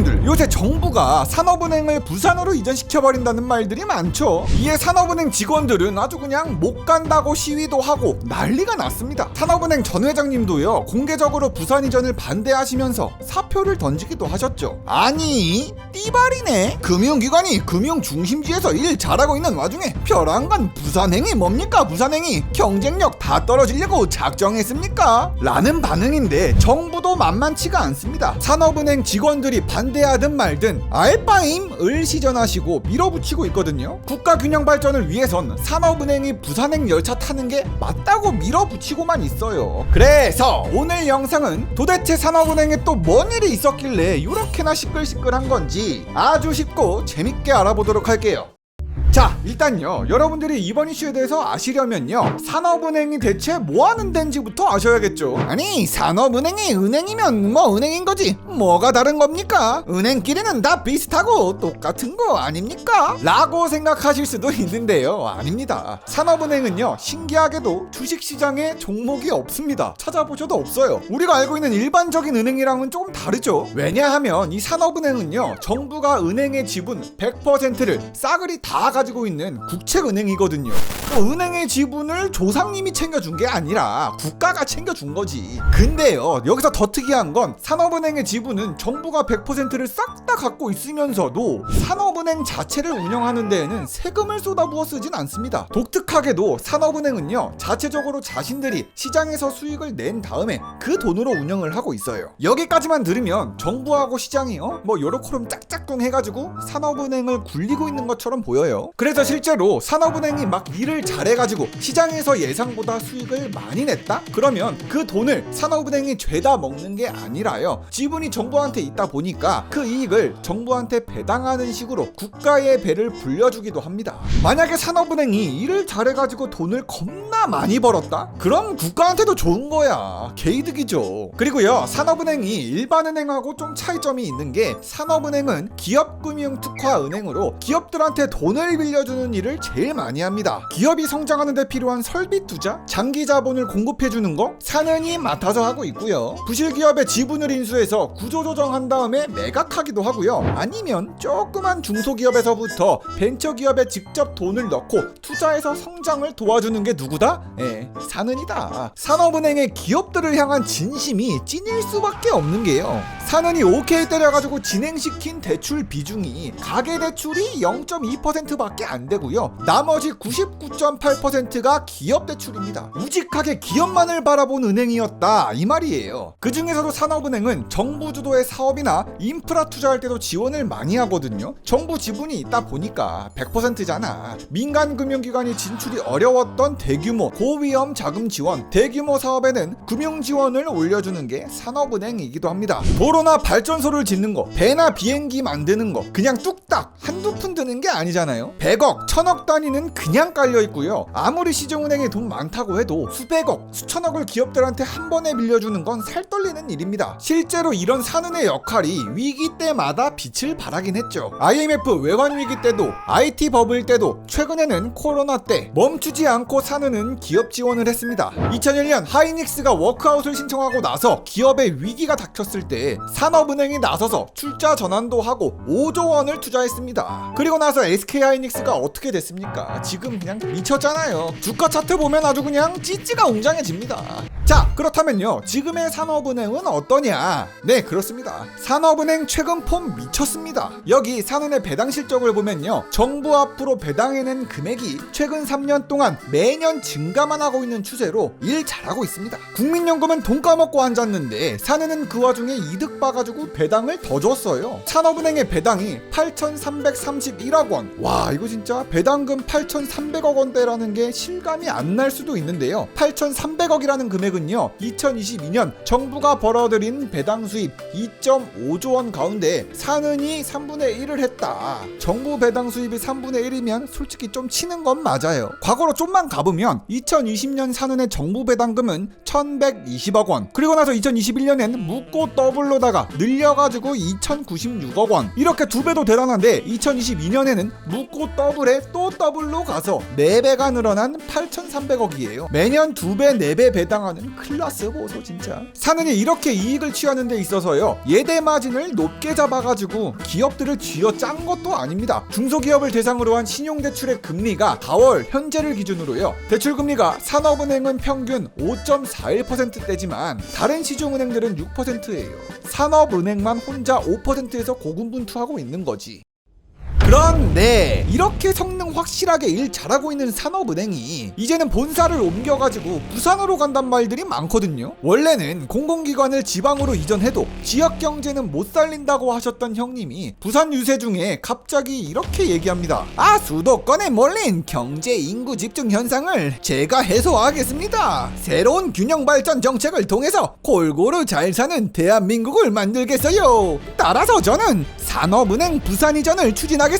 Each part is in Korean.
여러분들 요새 정부가 산업은행을 부산으로 이전시켜버린다는 말들이 많죠. 이에 산업은행 직원들은 아주 그냥 못 간다고 시위도 하고 난리가 났습니다. 산업은행 전 회장님도요 공개적으로 부산 이전을 반대하시면서 사표를 던지기도 하셨죠. 아니 띠발이네? 금융기관이 금융 중심지에서 일 잘하고 있는 와중에 벼랑간 부산행이 뭡니까? 부산행이 경쟁력 다 떨어지려고 작정했습니까? 라는 반응인데 정부도 만만치가 않습니다. 산업은행 직원들이 반 대하든 말든 알바임을 시전하시고 밀어붙이고 있거든요. 국가 균형 발전을 위해선 산업은행이 부산행 열차 타는 게 맞다고 밀어붙이고만 있어요. 그래서 오늘 영상은 도대체 산업은행에 또 뭔 일이 있었길래 이렇게나 시끌시끌한 건지 아주 쉽고 재밌게 알아보도록 할게요 자 일단요. 여러분들이 이번 이슈에 대해서 아시려면요. 산업은행이 대체 뭐하는 데인지부터 아셔야겠죠. 아니 산업은행이 은행이면 뭐 은행인 거지? 뭐가 다른 겁니까? 은행끼리는 다 비슷하고 똑같은 거 아닙니까? 라고 생각하실 수도 있는데요. 아닙니다. 산업은행은요 신기하게도 주식시장에 종목이 없습니다. 찾아보셔도 없어요. 우리가 알고 있는 일반적인 은행이랑은 조금 다르죠. 왜냐하면 이 산업은행은요 정부가 은행의 지분 100%를 싸그리 다 가 지고 있는 국책은행이거든요. 또 은행의 지분을 조상님이 챙겨준 게 아니라 국가가 챙겨준 거지. 근데요, 여기서 더 특이한 건 산업은행의 지분은 정부가 100%를 싹 다 갖고 있으면서도 산업은행 자체를 운영하는 데에는 세금을 쏟아부어 쓰진 않습니다. 독특하게도 산업은행은요, 자체적으로 자신들이 시장에서 수익을 낸 다음에 그 돈으로 운영을 하고 있어요. 여기까지만 들으면 정부하고 시장이요, 뭐 요렇게럼 짝짝꿍 해가지고 산업은행을 굴리고 있는 것처럼 보여요. 그래서 실제로 산업은행이 막 일을 잘해가지고 시장에서 예상보다 수익을 많이 냈다? 그러면 그 돈을 산업은행이 죄다 먹는 게 아니라요. 지분이 정부한테 있다 보니까 그 이익을 정부한테 배당하는 식으로 국가의 배를 불려주기도 합니다. 만약에 산업은행이 일을 잘해가지고 돈을 겁나 많이 벌었다? 그럼 국가한테도 좋은 거야. 개이득이죠. 그리고요, 산업은행이 일반은행하고 좀 차이점이 있는 게 산업은행은 기업금융 특화은행으로 기업들한테 돈을 빌려주는 일을 제일 많이 합니다. 기업이 성장하는 데 필요한 설비 투자, 장기 자본을 공급해 주는 거 사는 이 맡아서 하고 있고요. 부실 기업의 지분을 인수해서 구조 조정한 다음에 매각하기도 하고요. 아니면 조그만 중소기업에서부터 벤처 기업에 직접 돈을 넣고 투자해서 성장을 도와주는 게 누구다? 예, 사는이다. 산업은행의 기업들을 향한 진심이 찐일 수밖에 없는 게요. 사는이 오케이 때려가지고 진행시킨 대출 비중이 가계 대출이 0.2%밖에 안 되고요. 나머지 99.8%가 기업 대출입니다. 우직하게 기업만을 바라본 은행이었다 이 말이에요. 그 중에서도 산업은행은 정부 주도의 사업이나 인프라 투자할 때도 지원을 많이 하거든요. 정부 지분이 있다 보니까 100%잖아. 민간 금융기관이 진출이 어려웠던 대규모 고위험 자금 지원, 대규모 사업에는 금융 지원을 올려주는 게 산업은행이기도 합니다. 도로나 발전소를 짓는 거, 배나 비행기 만드는 거, 그냥 뚝딱 한두 푼 드는 게 아니잖아요. 100억, 천억 단위는 그냥 깔려 있고요. 아무리 시중은행에 돈 많다고 해도 수백억, 수천억을 기업들한테 한 번에 빌려주는 건 살떨리는 일입니다. 실제로 이런 산은의 역할이 위기 때마다 빛을 발하긴 했죠. IMF 외환 위기 때도, IT 버블 때도, 최근에는 코로나 때 멈추지 않고 산은은 기업 지원을 했습니다. 2001년 하이닉스가 워크아웃을 신청하고 나서 기업의 위기가 닥쳤을 때 산업은행이 나서서 출자 전환도 하고 5조 원을 투자했습니다. 그리고 나서 SK 하이닉스 가 어떻게 됐습니까? 지금 그냥 미쳤잖아요. 주가 차트 보면 아주 그냥 찌찌가 웅장해집니다. 자, 그렇다면요. 지금의 산업은행은 어떠냐? 네, 그렇습니다. 산업은행 최근 폼 미쳤습니다. 여기 산은의 배당 실적을 보면요. 정부 앞으로 배당해낸 금액이 최근 3년 동안 매년 증가만 하고 있는 추세로 일 잘하고 있습니다. 국민연금은 돈 까먹고 앉았는데 산은은 그 와중에 이득 봐가지고 배당을 더 줬어요. 산업은행의 배당이 8,331억 원. 와, 이거 진짜 배당금 8,300억 원대라는 게 실감이 안 날 수도 있는데요. 8,300억이라는 금액은요. 2022년 정부가 벌어들인 배당 수입 2.5조 원 가운데 산은이 3분의 1을 했다. 정부 배당 수입이 3분의 1이면 솔직히 좀 치는 건 맞아요. 과거로 좀만 가보면 2020년 산은의 정부 배당금은 1,120억 원. 그리고 나서 2021년엔 묻고 더블로다가 늘려가지고 2,096억 원. 이렇게 두 배도 대단한데 2022년에는 묻고 더블에 또 더블로 가서 4배가 늘어난 8,300억이에요. 매년 2배, 4배 배당하는 클라스 보소 진짜. 사는이 이렇게 이익을 취하는 데 있어서요. 예대 마진을 높게 잡아가지고 기업들을 쥐어 짠 것도 아닙니다. 중소기업을 대상으로 한 신용대출의 금리가 4월 현재를 기준으로요. 대출금리가 산업은행은 평균 5.41%대지만 다른 시중은행들은 6%예요. 산업은행만 혼자 5%에서 고군분투하고 있는 거지. 그런데 이렇게 성능 확실하게 일 잘하고 있는 산업은행이 이제는 본사를 옮겨가지고 부산으로 간단 말들이 많거든요. 원래는 공공기관을 지방으로 이전해도 지역 경제는 못 살린다고 하셨던 형님이 부산 유세 중에 갑자기 이렇게 얘기합니다. 아 수도권에 몰린 경제 인구 집중 현상을 제가 해소하겠습니다. 새로운 균형 발전 정책을 통해서 골고루 잘 사는 대한민국을 만들겠어요. 따라서 저는 산업은행 부산 이전을 추진하겠습니다.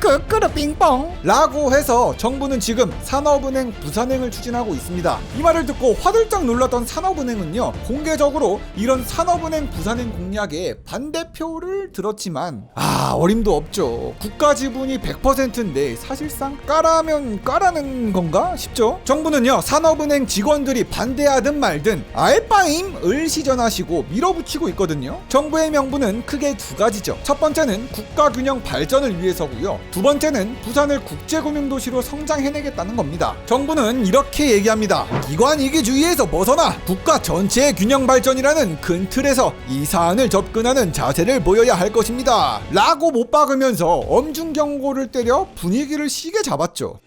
끄끄르 빙뽕. 라고 해서 정부는 지금 산업은행 부산행을 추진하고 있습니다. 이 말을 듣고 화들짝 놀랐던 산업은행은요, 공개적으로 이런 산업은행 부산행 공약에 반대표를 들었지만, 아, 어림도 없죠. 국가 지분이 100%인데 사실상 까라면 까라는 건가 싶죠? 정부는요, 산업은행 직원들이 반대하든 말든 알바임을 시전하시고 밀어붙이고 있거든요. 정부의 명분은 크게 두 가지죠. 첫 번째는 국가 균형 발전을 위해서 고요. 두 번째는 부산을 국제금융도시로 성장해내겠다는 겁니다. 정부는 이렇게 얘기합니다. 기관 이기주의에서 벗어나 국가 전체의 균형 발전이라는 큰 틀에서 이 사안을 접근하는 자세를 보여야 할 것입니다. 라고 못 박으면서 엄중 경고를 때려 분위기를 시게 잡았죠.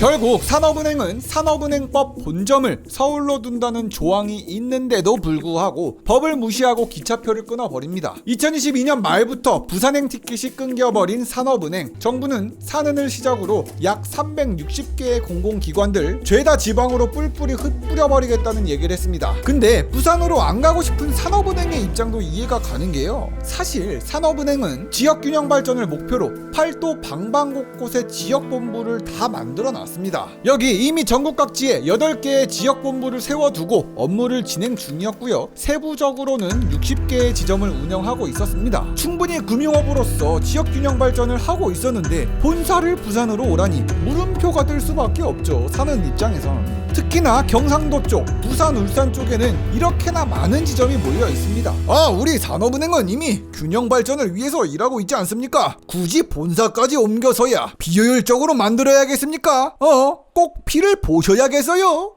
결국 산업은행은 산업은행법 본점을 서울로 둔다는 조항이 있는데도 불구하고 법을 무시하고 기차표를 끊어버립니다. 2022년 말부터 부산행 티켓이 끊겨버린 산업은행 정부는 산은을 시작으로 약 360개의 공공기관들 죄다 지방으로 뿔뿔이 흩뿌려버리겠다는 얘기를 했습니다. 근데 부산으로 안 가고 싶은 산업은행의 입장도 이해가 가는 게요. 사실 산업은행은 지역균형 발전을 목표로 팔도 방방 곳곳에 지역본부를 다 만들어 놨습니다. 여기 이미 전국 각지에 8개의 지역본부를 세워두고 업무를 진행 중이었고요. 세부적으로는 60개의 지점을 운영하고 있었습니다. 충분히 금융업으로서 지역균형 발전을 하고 있었는데 본사를 부산으로 오라니 물음표가 될 수밖에 없죠. 사는 입장에선. 특히나 경상도 쪽, 부산, 울산 쪽에는 이렇게나 많은 지점이 몰려 있습니다. 아, 우리 산업은행은 이미 균형 발전을 위해서 일하고 있지 않습니까? 굳이 본사까지 옮겨서야 비효율적으로 만들어야겠습니까? 어, 꼭 피를 보셔야겠어요.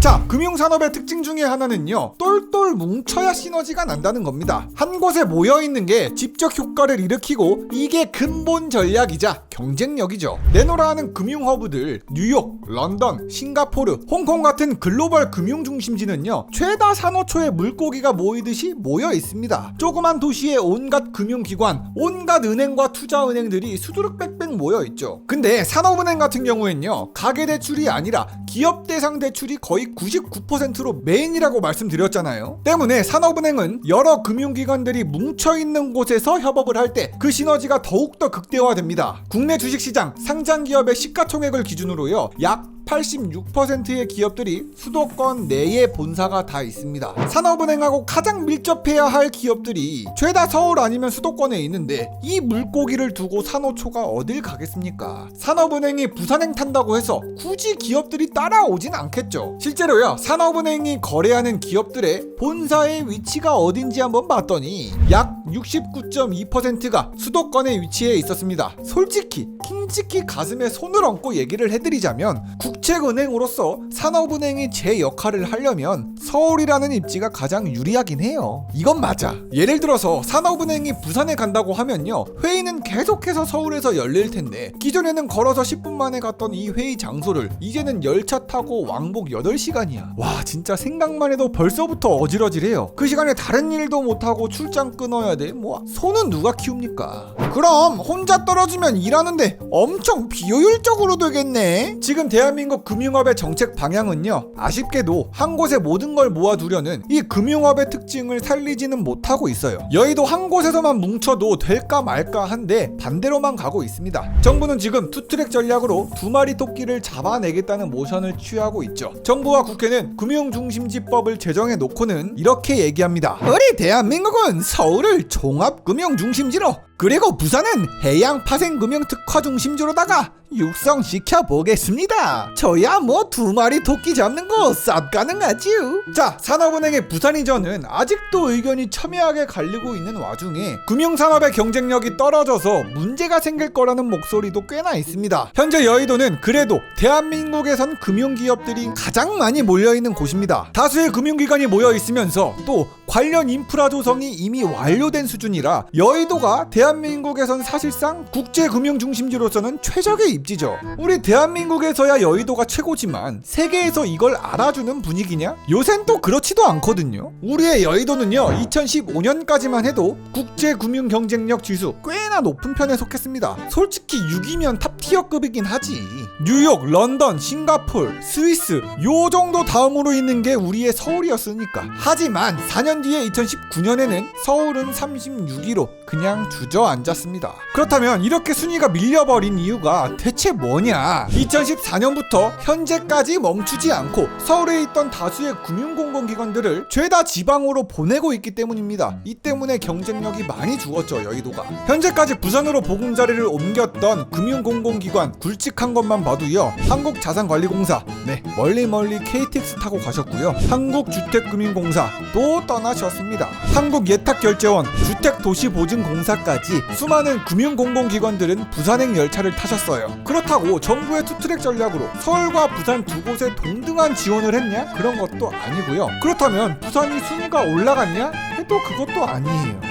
자, 금융산업의 특징 중에 하나는요, 똘똘 뭉쳐야 시너지가 난다는 겁니다. 한 곳에 모여있는 게 직접 효과를 일으키고, 이게 근본 전략이자 경쟁력이죠. 내노라 하는 금융허브들, 뉴욕, 런던, 싱가포르, 홍콩 같은 글로벌 금융중심지는요, 최다 산호초의 물고기가 모이듯이 모여 있습니다. 조그만 도시에 온갖 금융기관, 온갖 은행과 투자은행들이 수두룩 빽빽 모여 있죠. 근데 산업은행 같은 경우엔요, 가계대출이 아니라 기업 대상 대출이 거의 99%로 메인이라고 말씀드렸잖아요. 때문에 산업은행은 여러 금융기관들이 뭉쳐있는 곳에서 협업을 할 때 그 시너지가 더욱더 극대화됩니다. 국내 주식시장 상장 기업의 시가총액을 기준으로요. 약 86%의 기업들이 수도권 내에 본사가 다 있습니다. 산업은행하고 가장 밀접해야 할 기업들이 죄다 서울 아니면 수도권에 있는데 이 물고기를 두고 산호초가 어딜 가겠습니까? 산업은행이 부산행 탄다고 해서 굳이 기업들이 따라오진 않겠죠. 실제로요, 산업은행이 거래하는 기업들의 본사의 위치가 어딘지 한번 봤더니 약 69.2%가 수도권에 위치해 있었습니다. 솔직히 킹치키 가슴에 손을 얹고 얘기를 해드리자면 국 책은행으로서 산업은행이 제 역할을 하려면 서울이라는 입지가 가장 유리하긴 해요. 이건 맞아. 예를 들어서 산업은행이 부산에 간다고 하면요. 회의는 계속해서 서울에서 열릴 텐데 기존에는 걸어서 10분 만에 갔던 이 회의 장소를 이제는 열차 타고 왕복 8시간이야. 와 진짜 생각만 해도 벌써부터 어지러지래요. 그 시간에 다른 일도 못하고 출장 끊어야 돼. 뭐 손은 누가 키웁니까? 그럼 혼자 떨어지면 일하는데 엄청 비효율적으로 되겠네. 지금 대한민국 금융업의 정책 방향은요. 아쉽게도 한 곳에 모든 걸 모아두려는 이 금융업의 특징을 살리지는 못하고 있어요. 여의도 한 곳에서만 뭉쳐도 될까 말까 한데 반대로만 가고 있습니다. 정부는 지금 투트랙 전략으로 두 마리 토끼를 잡아내겠다는 모션을 취하고 있죠. 정부와 국회는 금융중심지법을 제정해 놓고는 이렇게 얘기합니다. 우리 대한민국은 서울을 종합금융중심지로 그리고 부산은 해양 파생 금융 특화 중심지로다가 육성시켜 보겠습니다. 저야 뭐 두 마리 토끼 잡는 거 쌉 가능하지요. 자, 산업은행의 부산 이전은 아직도 의견이 첨예하게 갈리고 있는 와중에 금융산업의 경쟁력이 떨어져서 문제가 생길 거라는 목소리도 꽤나 있습니다. 현재 여의도는 그래도 대한민국에선 금융기업들이 가장 많이 몰려있는 곳입니다. 다수의 금융기관이 모여 있으면서 또 관련 인프라 조성이 이미 완료된 수준이라 여의도가 대한 민국에선 사실상 국제금융 중심지로서는 최적의 입지죠. 우리 대한민국에서야 여의도가 최고지만 세계에서 이걸 알아주는 분위기냐? 요샌 또 그렇지도 않거든요. 우리의 여의도는요 2015년까지만 해도 국제금융 경쟁력 지수 꽤나 높은 편에 속했습니다. 솔직히 6이면 탑티어급이긴 하지. 뉴욕, 런던, 싱가폴, 스위스 요 정도 다음으로 있는 게 우리의 서울이었으니까. 하지만 4년 뒤에 2019년에는 서울은 36위로 그냥 주저 앉았습니다. 그렇다면 이렇게 순위가 밀려버린 이유가 대체 뭐냐? 2014년부터 현재까지 멈추지 않고 서울에 있던 다수의 금융공공기관들을 죄다 지방으로 보내고 있기 때문입니다. 이 때문에 경쟁력이 많이 죽었죠 여의도가. 현재까지 부산으로 보금자리를 옮겼던 금융공공기관 굵직한 것만 봐도요. 한국자산관리공사, 네 멀리 멀리 KTX 타고 가셨고요. 한국주택금융공사 또 떠나셨습니다. 한국예탁결제원, 주택도시보증공사까지 수많은 금융공공기관들은 부산행 열차를 타셨어요. 그렇다고 정부의 투트랙 전략으로 서울과 부산 두 곳에 동등한 지원을 했냐? 그런 것도 아니고요. 그렇다면 부산이 순위가 올라갔냐? 해도 그것도 아니에요.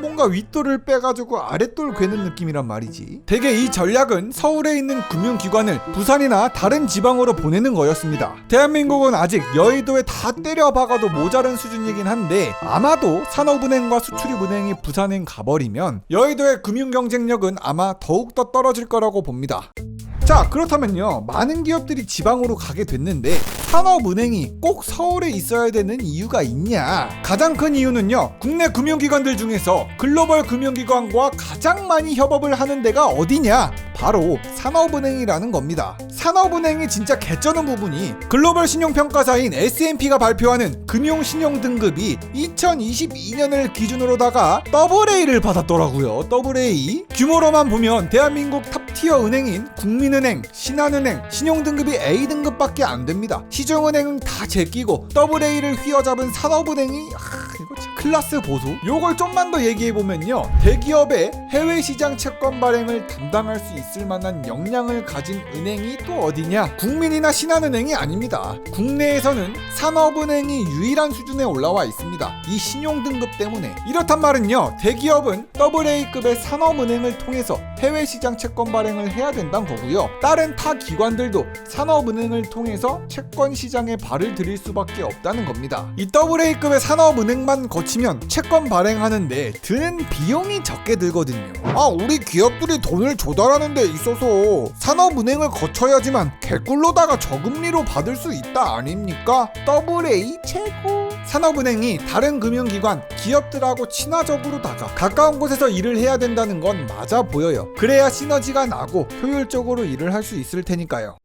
뭔가 윗돌을 빼가지고 아랫돌 괴는 느낌이란 말이지. 대개 이 전략은 서울에 있는 금융기관을 부산이나 다른 지방으로 보내는 거였습니다. 대한민국은 아직 여의도에 다 때려 박아도 모자른 수준이긴 한데 아마도 산업은행과 수출입은행이 부산행 가버리면 여의도의 금융 경쟁력은 아마 더욱더 떨어질 거라고 봅니다. 자 그렇다면요. 많은 기업들이 지방으로 가게 됐는데 산업은행이 꼭 서울에 있어야 되는 이유가 있냐? 가장 큰 이유는요. 국내 금융기관들 중에서 글로벌 금융기관과 가장 많이 협업을 하는 데가 어디냐? 바로 산업은행이라는 겁니다. 산업은행이 진짜 개쩌는 부분이 글로벌 신용평가사인 S&P가 발표하는 금융신용등급이 2022년을 기준으로다가 AA 를 받았더라고요. AA 규모로만 보면 대한민국 탑티어 은행인 국민은 행, 신한은행 신용등급이 A등급밖에 안 됩니다. 시중은행은 다 제끼고 AA를 휘어잡은 산업은행이 아, 이거 참 클라스 보수. 요걸 좀만 더 얘기해 보면요. 대기업의 해외 시장 채권 발행을 담당할 수 있을 만한 역량을 가진 은행이 또 어디냐? 국민이나 신한은행이 아닙니다. 국내에서는 산업은행이 유일한 수준에 올라와 있습니다. 이 신용등급 때문에. 이렇단 말은요. 대기업은 AA급의 산업은행을 통해서 해외 시장 채권 발행을 해야 된다는 거고요. 다른 타 기관들도 산업은행을 통해서 채권 시장에 발을 들일 수밖에 없다는 겁니다. 이 AA급의 산업은행만 거치면 채권 발행하는데 드는 비용이 적게 들거든요. 아, 우리 기업들이 돈을 조달하는 데 있어서 산업은행을 거쳐야지만 개꿀로다가 저금리로 받을 수 있다 아닙니까? AA 최고. 산업은행이 다른 금융기관, 기업들하고 친화적으로 다가 가까운 곳에서 일을 해야 된다는 건 맞아 보여요. 그래야 시너지가 나고 효율적으로 일을 할 수 있을 테니까요.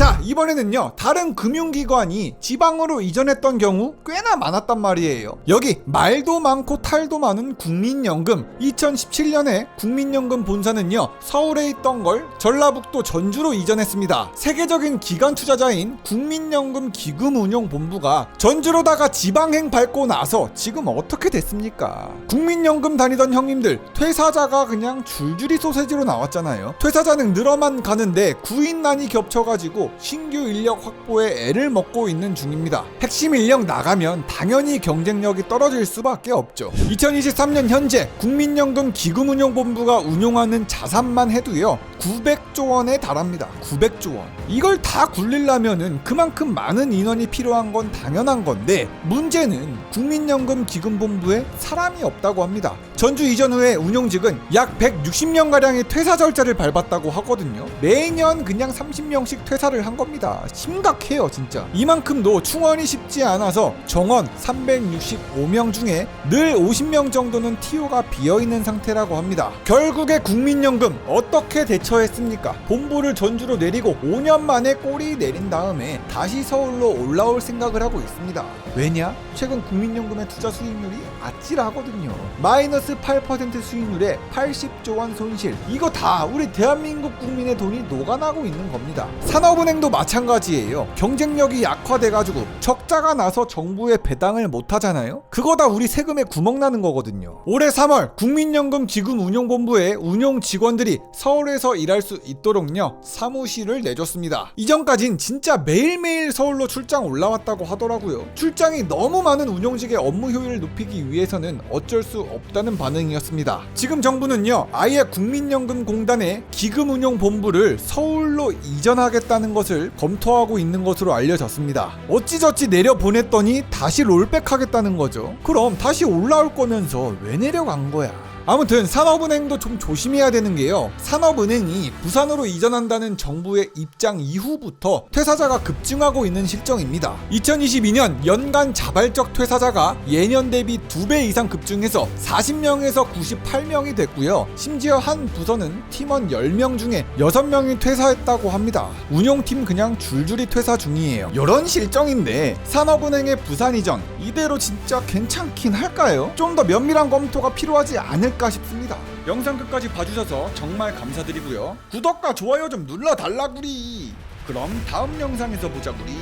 자 이번에는요 다른 금융기관이 지방으로 이전했던 경우 꽤나 많았단 말이에요. 여기 말도 많고 탈도 많은 국민연금. 2017년에 국민연금 본사는요 서울에 있던 걸 전라북도 전주로 이전했습니다. 세계적인 기관 투자자인 국민연금 기금운용본부가 전주로다가 지방행 밟고 나서 지금 어떻게 됐습니까? 국민연금 다니던 형님들 퇴사자가 그냥 줄줄이 소세지로 나왔잖아요. 퇴사자는 늘어만 가는데 구인난이 겹쳐가지고 신규 인력 확보에 애를 먹고 있는 중입니다. 핵심 인력 나가면 당연히 경쟁력이 떨어질 수밖에 없죠. 2023년 현재 국민연금 기금운용본부가 운용하는 자산만 해도요 900조 원에 달합니다. 900조 원. 이걸 다 굴리려면은 그만큼 많은 인원이 필요한 건 당연한 건데 문제는 국민연금 기금본부에 사람이 없다고 합니다. 전주 이전 후에 운용직은 약 160명 가량의 퇴사 절차를 밟았다고 하거든요. 매년 그냥 30명씩 퇴사를 한 겁니다. 심각해요, 진짜. 이만큼도 충원이 쉽지 않아서 정원 365명 중에 늘 50명 정도는 TO가 비어 있는 상태라고 합니다. 결국에 국민연금 어떻게 대처 대처했습니까? 본부를 전주로 내리고 5년 만에 꼬리 내린 다음에 다시 서울로 올라올 생각을 하고 있습니다. 왜냐? 최근 국민연금의 투자 수익률이 아찔하거든요. 마이너스 8% 수익률에 80조 원 손실. 이거 다 우리 대한민국 국민의 돈이 녹아나고 있는 겁니다. 산업은행 도 마찬가지예요. 경쟁력이 약화돼가지고 적자가 나서 정부에 배당을 못 하잖아요. 그거 다 우리 세금에 구멍 나는 거거든요. 올해 3월 국민연금 기금 운용본부의 운용 직원들이 서울에서 일할 수 있도록요 사무실을 내줬습니다. 이전까진 진짜 매일매일 서울로 출장 올라왔다고 하더라고요. 출장이 너무 많은 운용직의 업무 효율을 높이기 위해서는 어쩔 수 없다는 반응이었습니다. 지금 정부는요 아예 국민연금공단의 기금운용본부를 서울로 이전하겠다는 것을 검토하고 있는 것으로 알려졌습니다. 어찌저찌 내려 보냈더니 다시 롤백하겠다는 거죠. 그럼 다시 올라올 거면서 왜 내려간 거야? 아무튼 산업은행도 좀 조심해야 되는 게요. 산업은행이 부산으로 이전한다는 정부의 입장 이후부터 퇴사자가 급증하고 있는 실정입니다. 2022년 연간 자발적 퇴사자가 예년 대비 2배 이상 급증해서 40명에서 98명이 됐고요. 심지어 한 부서는 팀원 10명 중에 6명이 퇴사했다고 합니다. 운영팀 그냥 줄줄이 퇴사 중이에요. 이런 실정인데 산업은행의 부산 이전 이대로 진짜 괜찮긴 할까요? 좀 더 면밀한 검토가 필요하지 않을까 싶습니다. 영상 끝까지 봐주셔서 정말 감사드리고요. 구독과 좋아요 좀 눌러달라구리. 그럼 다음 영상에서 보자구리.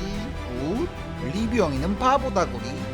굿. 리뷰 형이는 바보다구리.